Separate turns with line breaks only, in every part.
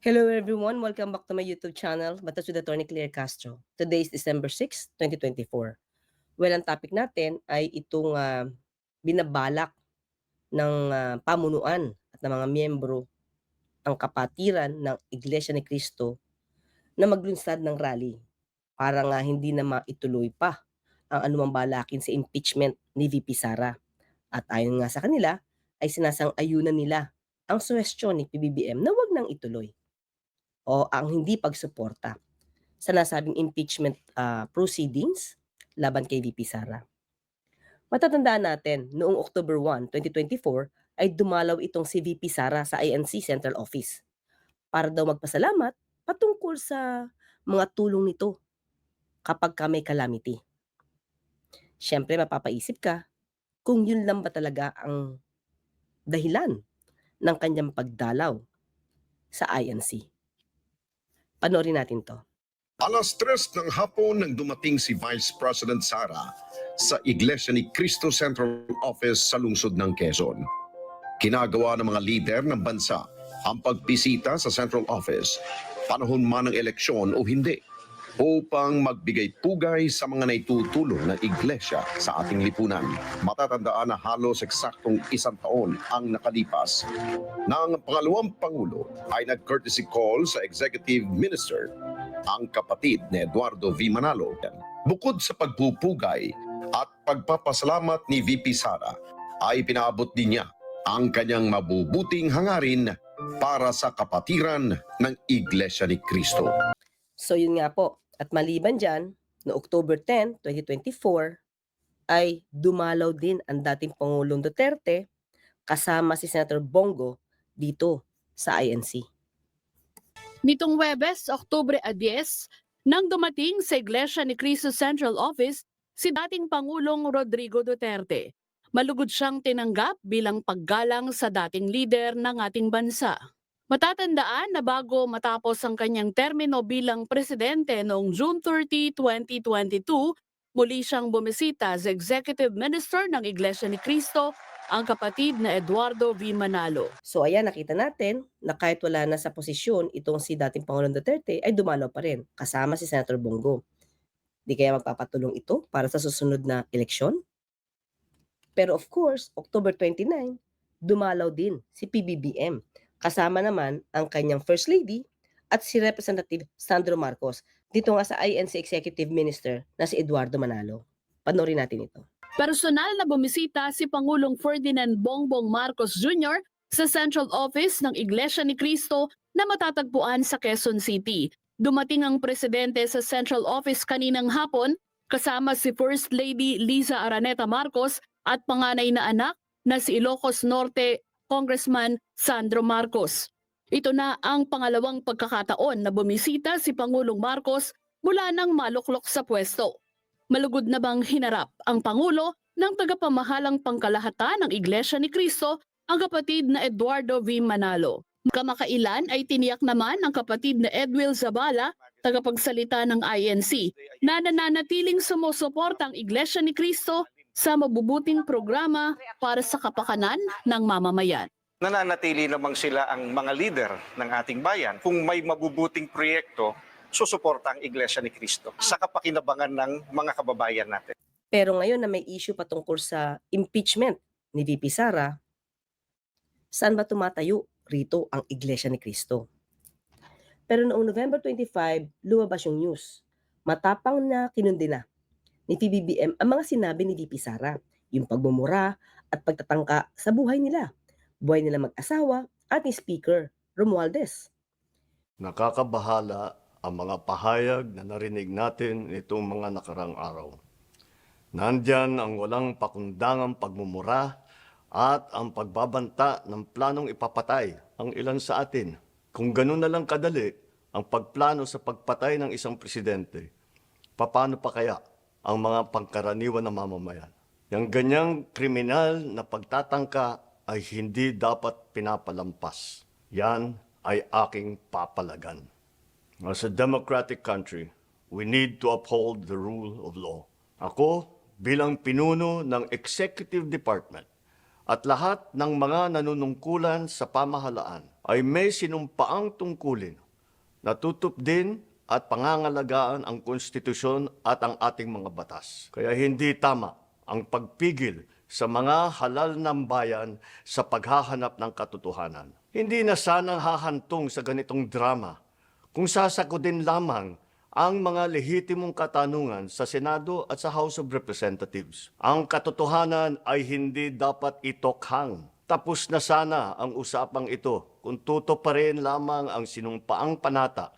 Hello everyone, welcome back to my YouTube channel, Batas with Attorney Claire Castro. Today is December 6, 2024. Well, ang topic natin ay itong ah, binabalak ng ah, pamunuan at ng mga miyembro ang kapatiran ng Iglesia ni Cristo na maglunsad ng rally para nga hindi na maituloy pa ang anumang balakin sa impeachment ni VP Sara. At ayon nga sa kanila, ay sinasang-ayunan nila ang suwestyon ni PBBM na wag nang ituloy o ang hindi pagsuporta sa nasabing impeachment ah, proceedings laban kay VP Sara. Matatandaan natin, noong October 1, 2024, ay dumalaw itong si VP Sara sa INC Central Office para daw magpasalamat patungkol sa mga tulong nito kapag ka may calamity. Siyempre, mapapaisip ka kung yun lang ba talaga ang dahilan ng kanyang pagdalaw sa INC. Panoorin natin to.
Alas tres ng hapon nang dumating si Vice President Sara sa Iglesia ni Cristo Central Office sa lungsod ng Quezon. Kinagawa ng mga lider ng bansa ang pagbisita sa Central Office, panahon man ng eleksyon o hindi, upang magbigay pugay sa mga naitutulong ng Iglesia sa ating lipunan. Matatandaan na halos eksaktong isang taon ang nakalipas nang ang pangalawang Pangulo ay nag-courtesy call sa Executive Minister ang kapatid ni Eduardo V. Manalo. Bukod sa pagpupugay at pagpapasalamat ni VP Sara, ay pinaabot din niya ang kanyang mabubuting hangarin para sa kapatiran ng Iglesia ni Cristo.
So yun nga po. At maliban dyan, no October 10, 2024, ay dumalaw din ang dating Pangulong Duterte kasama si Senator Bongo dito sa INC.
Nitong Webes, Oktubre 10, nang dumating sa Iglesia ni Cristo Central Office si dating Pangulong Rodrigo Duterte. Malugod siyang tinanggap bilang paggalang sa dating leader ng ating bansa. Matatandaan na bago matapos ang kanyang termino bilang presidente noong June 30, 2022, muli siyang bumisita sa Executive Minister ng Iglesia ni Cristo, ang kapatid na Eduardo V. Manalo.
So ayan, nakita natin na kahit wala na sa posisyon itong si dating Pangulong Duterte ay dumalaw pa rin kasama si Senator Bongo. Di kaya magpapatulong ito para sa susunod na eleksyon? Pero of course, October 29, dumalaw din si PBBM. Kasama naman ang kanyang First Lady at si Representative Sandro Marcos dito nga sa INC Executive Minister na si Eduardo Manalo. Panoorin natin ito.
Personal na bumisita si Pangulong Ferdinand Bongbong Marcos Jr. sa Central Office ng Iglesia ni Cristo na matatagpuan sa Quezon City. Dumating ang presidente sa Central Office kaninang hapon kasama si First Lady Liza Araneta Marcos at panganay na anak na si Ilocos Norte Congressman Sandro Marcos. Ito na ang pangalawang pagkakataon na bumisita si Pangulong Marcos mula nang maluklok sa pwesto. Malugod na bang hinarap ang Pangulo ng tagapamahalang pangkalahatan ng Iglesia ni Cristo ang kapatid na Eduardo V. Manalo. Kamakailan ay tiniyak naman ng kapatid na Edwil Zabala, tagapagsalita ng INC, na nananatiling sumusuporta ang Iglesia ni Cristo sa mabubuting programa para sa kapakanan ng mamamayan.
nananatili namang sila ang mga leader ng ating bayan. Kung may mabubuting proyekto, susuporta ang Iglesia ni Cristo sa kapakinabangan ng mga kababayan natin.
Pero ngayon na may issue patungkol sa impeachment ni VP Sara, saan ba tumatayo rito ang Iglesia ni Cristo? Pero noong November 25, lumabas yung news. Matapang na kinundi na ni PBBM ang mga sinabi ni VP Sara, yung pagmumura at pagtatangka sa buhay nila, buhay nila mag-asawa at ni Speaker Romualdez.
Nakakabahala ang mga pahayag na narinig natin nitong mga nakarang araw. Nandyan ang walang pakundangang pagmumura at ang pagbabanta ng planong ipapatay ang ilan sa atin. Kung ganun na lang kadali ang pagplano sa pagpatay ng isang presidente, paano pa kaya ang mga pangkaraniwan na mamamayan? Yang ganyang kriminal na pagtatangka ay hindi dapat pinapalampas. Yan ay aking papalagan. As a democratic country, we need to uphold the rule of law. Ako, bilang pinuno ng Executive Department, at lahat ng mga nanunungkulan sa pamahalaan ay may sinumpaang tungkulin na tutup din at pangangalagaan ang konstitusyon at ang ating mga batas. Kaya hindi tama ang pagpigil sa mga halal ng bayan sa paghahanap ng katotohanan. Hindi na sana hahantong sa ganitong drama kung sasakodin lamang ang mga lehitimong katanungan sa Senado at sa House of Representatives. Ang katotohanan ay hindi dapat itokhang. Tapos na sana ang usapang ito kung tuto pa rin lamang ang sinumpaang panata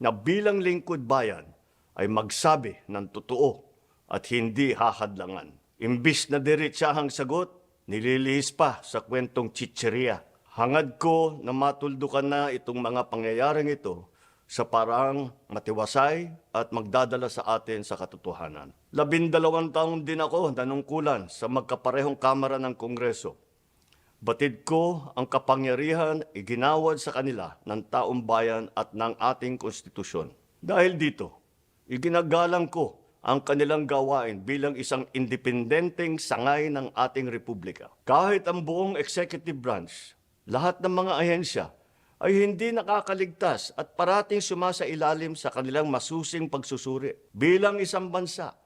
na bilang lingkod bayan ay magsabi ng totoo at hindi hahadlangan. Imbis na diretsahang sagot, nililihis pa sa kwentong chicheria. Hangad ko na matuldukan na itong mga pangyayaring ito sa parang matiwasay at magdadala sa atin sa katotohanan. Labindalawang taon din ako nanungkulan sa magkaparehong kamara ng Kongreso. Batid ko ang kapangyarihan iginawad sa kanila ng taong bayan at ng ating konstitusyon. Dahil dito, iginagalang ko ang kanilang gawain bilang isang independenteng sangay ng ating republika. Kahit ang buong executive branch, lahat ng mga ahensya ay hindi nakakaligtas at parating sumasailalim sa kanilang masusing pagsusuri. Bilang isang bansa,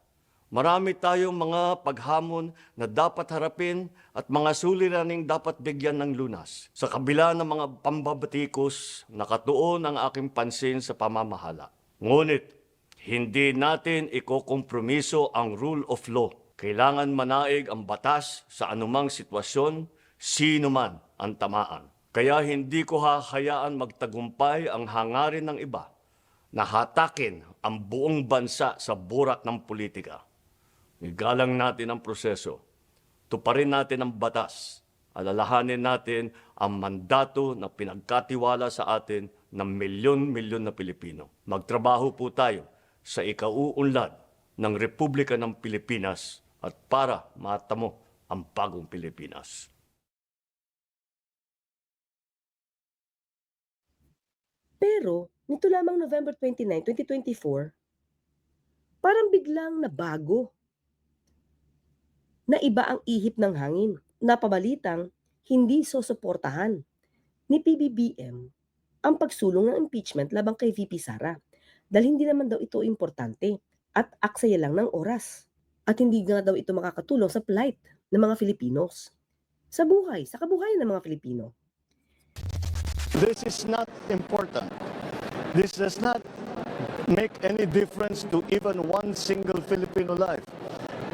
marami tayong mga paghamon na dapat harapin at mga suliraning dapat bigyan ng lunas. Sa kabila ng mga pambabatikos, nakatuon ang aking pansin sa pamamahala. Ngunit, hindi natin ikokompromiso ang rule of law. Kailangan manaig ang batas sa anumang sitwasyon, sino man ang tamaan. Kaya hindi ko hahayaan magtagumpay ang hangarin ng iba na hatakin ang buong bansa sa burak ng politika. Igalang natin ang proseso. Tuparin natin ang batas. Alalahanin natin ang mandato na pinagkatiwala sa atin ng milyon-milyon na Pilipino. Magtrabaho po tayo sa ikauunlad ng Republika ng Pilipinas at para matamo ang bagong Pilipinas.
Pero, nito lamang November 29, 2024, parang biglang nabago. Na iba ang ihip ng hangin. Napabalitang hindi susuportahan ni PBBM ang pagsulong ng impeachment labang kay VP Sara. Dahil hindi naman daw ito importante at aksaya lang ng oras. At hindi nga daw ito makakatulong sa plight ng mga Filipinos. Sa buhay, sa kabuhayan ng mga Filipino.
This is not important. This does not make any difference to even one single Filipino life.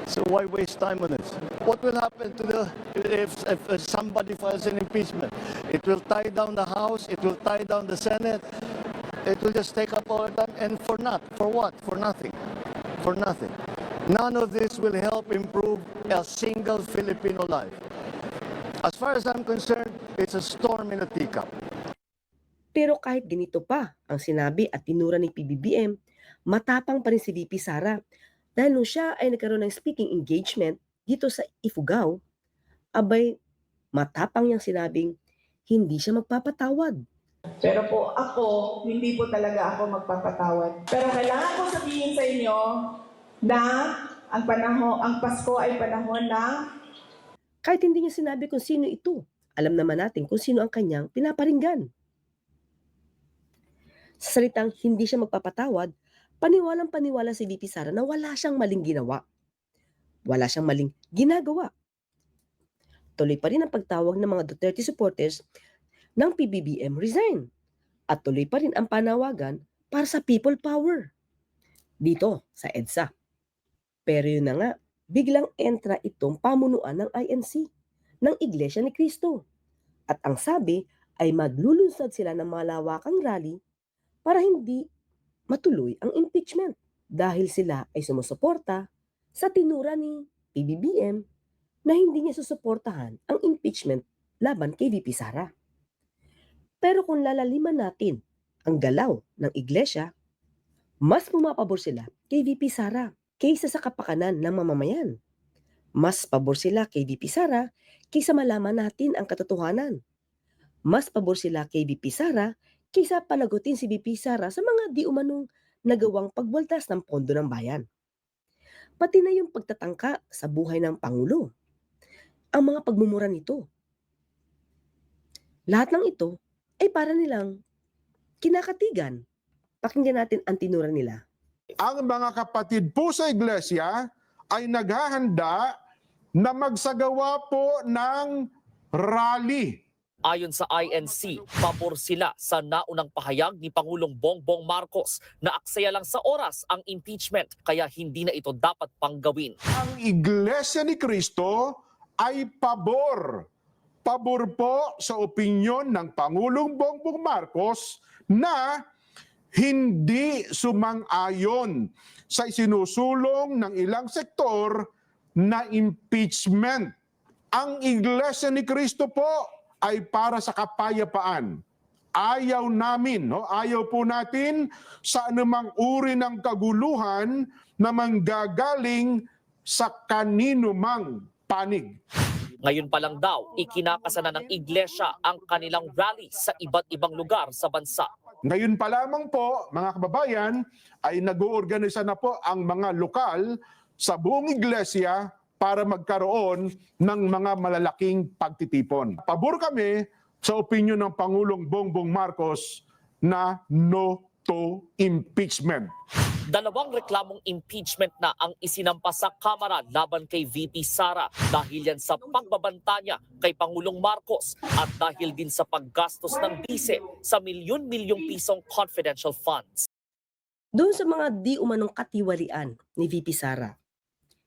So why waste time on this? What will happen to the if, if somebody files an impeachment? It will tie down the House. It will tie down the Senate. It will just take up all the time, and for not for what? For nothing. For nothing. None of this will help improve a single Filipino life. As far as I'm concerned, it's a storm in a teacup.
Pero kahit ganito pa ang sinabi at tinura ni PBBM, matapang pa rin si VP Sara dahil nung siya ay nagkaroon ng speaking engagement dito sa Ifugao, abay matapang niyang sinabing hindi siya magpapatawad.
Pero po ako, hindi po talaga ako magpapatawad. Pero kailangan ko sabihin sa inyo na ang panahon, ang Pasko ay panahon ng
Kahit hindi niya sinabi kung sino ito, alam naman natin kung sino ang kanyang pinaparinggan. Sa salitang hindi siya magpapatawad, paniwalang paniwala si VP Sara na wala siyang maling ginawa. Wala siyang maling ginagawa. Tuloy pa rin ang pagtawag ng mga Duterte supporters ng PBBM resign. At tuloy pa rin ang panawagan para sa people power. Dito sa EDSA. Pero yun na nga, biglang entra itong pamunuan ng INC, ng Iglesia ni Cristo. At ang sabi ay maglulunsad sila ng malawakang rally para hindi matuloy ang impeachment dahil sila ay sumusuporta sa tinura ni PBBM na hindi niya susuportahan ang impeachment laban kay VP Sara. Pero kung lalaliman natin ang galaw ng iglesia, mas pumapabor sila kay VP Sara kaysa sa kapakanan ng mamamayan. Mas pabor sila kay VP Sara kaysa malaman natin ang katotohanan. Mas pabor sila kay VP Sara kaysa panagutin si VP Sara sa mga di umanong nagawang pagwaldas ng pondo ng bayan. Pati na yung pagtatangka sa buhay ng Pangulo. ang mga pagmumura nito. Lahat ng ito ay para nilang kinakatigan. Pakinggan natin ang tinura nila.
ang mga kapatid po sa iglesia ay naghahanda na magsagawa po ng rally.
Ayon sa INC, pabor sila sa naunang pahayag ni Pangulong Bongbong Marcos na aksaya lang sa oras ang impeachment kaya hindi na ito dapat panggawin.
Ang iglesia ni Kristo ay pabor. Pabor po sa opinyon ng Pangulong Bongbong Marcos na hindi sumang-ayon sa isinusulong ng ilang sektor na impeachment. Ang Iglesia ni Kristo po ay para sa kapayapaan. Ayaw namin, no? ayaw po natin sa anumang uri ng kaguluhan na manggagaling sa kanino mang panig.
Ngayon pa lang daw, ikinakasana ng iglesia ang kanilang rally sa iba't ibang lugar sa bansa.
Ngayon pa lamang po, mga kababayan, ay nag-uorganisa na po ang mga lokal sa buong iglesia para magkaroon ng mga malalaking pagtitipon. Pabor kami sa opinyon ng Pangulong Bongbong Marcos na no to impeachment.
Dalawang reklamong impeachment na ang isinampa sa Kamara laban kay VP Sara dahil yan sa pagbabanta niya kay Pangulong Marcos at dahil din sa paggastos ng bise sa milyon-milyong pisong confidential funds.
Doon sa mga di umanong katiwalian ni VP Sara,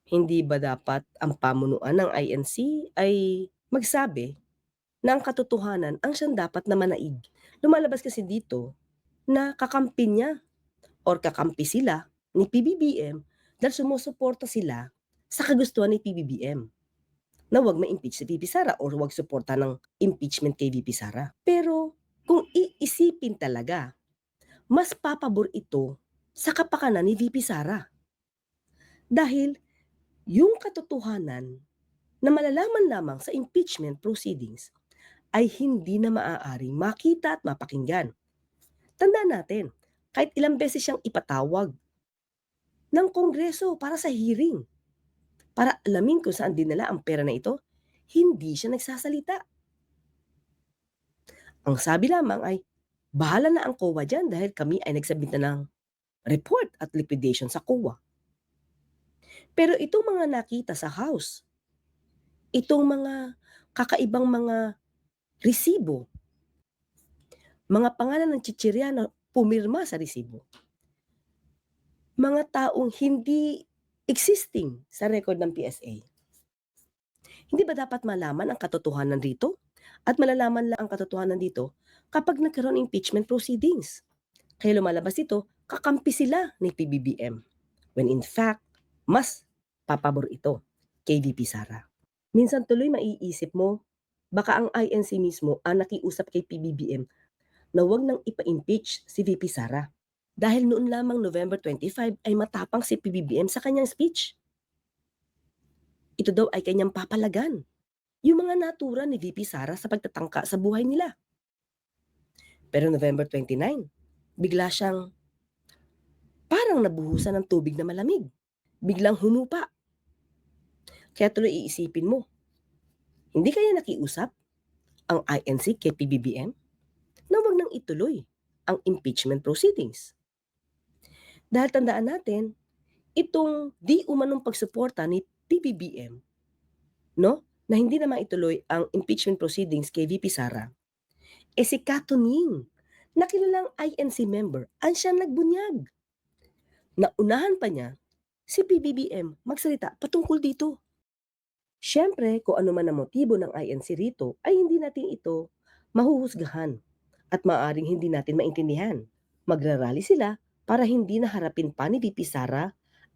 hindi ba dapat ang pamunuan ng INC ay magsabi ang katotohanan ang siyang dapat na manaig? Lumalabas kasi dito na kakampi niya or kakampi sila ni PBBM dahil sumusuporta sila sa kagustuhan ni PBBM na wag ma-impeach si VP Sara or wag suporta ng impeachment kay VP Sara. Pero kung iisipin talaga, mas papabor ito sa kapakanan ni VP Sara. Dahil yung katotohanan na malalaman lamang sa impeachment proceedings ay hindi na maaaring makita at mapakinggan. Tandaan natin, kahit ilang beses siyang ipatawag ng Kongreso para sa hearing, para alamin kung saan dinala ang pera na ito, hindi siya nagsasalita. Ang sabi lamang ay, bahala na ang COA dyan dahil kami ay nagsabit na ng report at liquidation sa COA. Pero itong mga nakita sa house, itong mga kakaibang mga resibo, mga pangalan ng chichirya na pumirma sa resibo, mga taong hindi existing sa record ng PSA. Hindi ba dapat malaman ang katotohanan rito? At malalaman lang ang katotohanan dito kapag nagkaroon impeachment proceedings. Kaya lumalabas ito, kakampi sila ni PBBM. When in fact, mas papabor ito kay VP Sara. Minsan tuloy maiisip mo, baka ang INC mismo ang nakiusap kay PBBM na wag nang ipa-impeach si VP Sara. Dahil noon lamang November 25 ay matapang si PBBM sa kanyang speech. Ito daw ay kanyang papalagan. Yung mga natura ni VP Sara sa pagtatangka sa buhay nila. Pero November 29, bigla siyang parang nabuhusan ng tubig na malamig. Biglang humupa. Kaya tuloy iisipin mo, hindi kaya nakiusap ang INC kay PBBM na wag nang ituloy ang impeachment proceedings. Dahil tandaan natin, itong di umanong pagsuporta ni PBBM, no, na hindi na maituloy ang impeachment proceedings kay VP Sara, eh si Katuning, na kilalang INC member, ang siyang nagbunyag. Naunahan pa niya si PBBM magsalita patungkol dito. Siyempre, kung ano man ang motibo ng INC rito, ay hindi natin ito mahuhusgahan at maaring hindi natin maintindihan. Magrarally sila para hindi naharapin pa ni VP Sara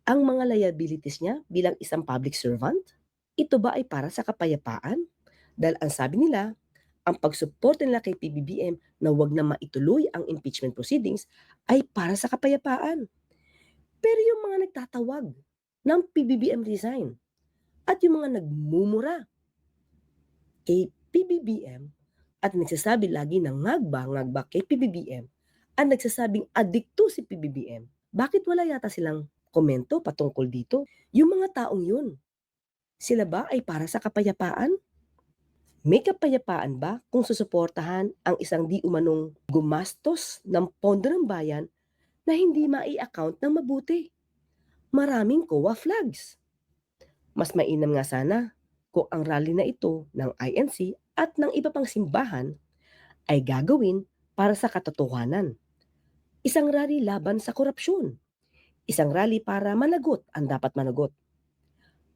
ang mga liabilities niya bilang isang public servant? Ito ba ay para sa kapayapaan? Dahil ang sabi nila, ang pagsuporta nila kay PBBM na wag na maituloy ang impeachment proceedings ay para sa kapayapaan. Pero yung mga nagtatawag ng PBBM resign at yung mga nagmumura kay PBBM at nagsasabi lagi ng ngagba-ngagba kay PBBM at nagsasabing adikto si PBBM, bakit wala yata silang komento patungkol dito? Yung mga taong yun, Sila ba ay para sa kapayapaan? May kapayapaan ba kung susuportahan ang isang di umanong gumastos ng pondo ng bayan na hindi mai-account ng mabuti? Maraming COA flags. Mas mainam nga sana kung ang rally na ito ng INC at ng iba pang simbahan ay gagawin para sa katotohanan. Isang rally laban sa korupsyon. Isang rally para managot ang dapat managot.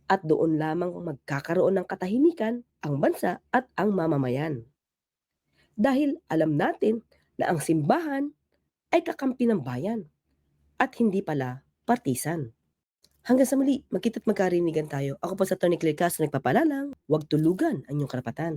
At doon lamang magkakaroon ng katahimikan ang bansa at ang mamamayan. Dahil alam natin na ang simbahan ay kakampi ng bayan at hindi pala partisan. Hanggang sa muli, magkita't magkarinigan tayo. Ako po sa Tony Claire Castro nagpapalalang, huwag tulugan ang inyong karapatan.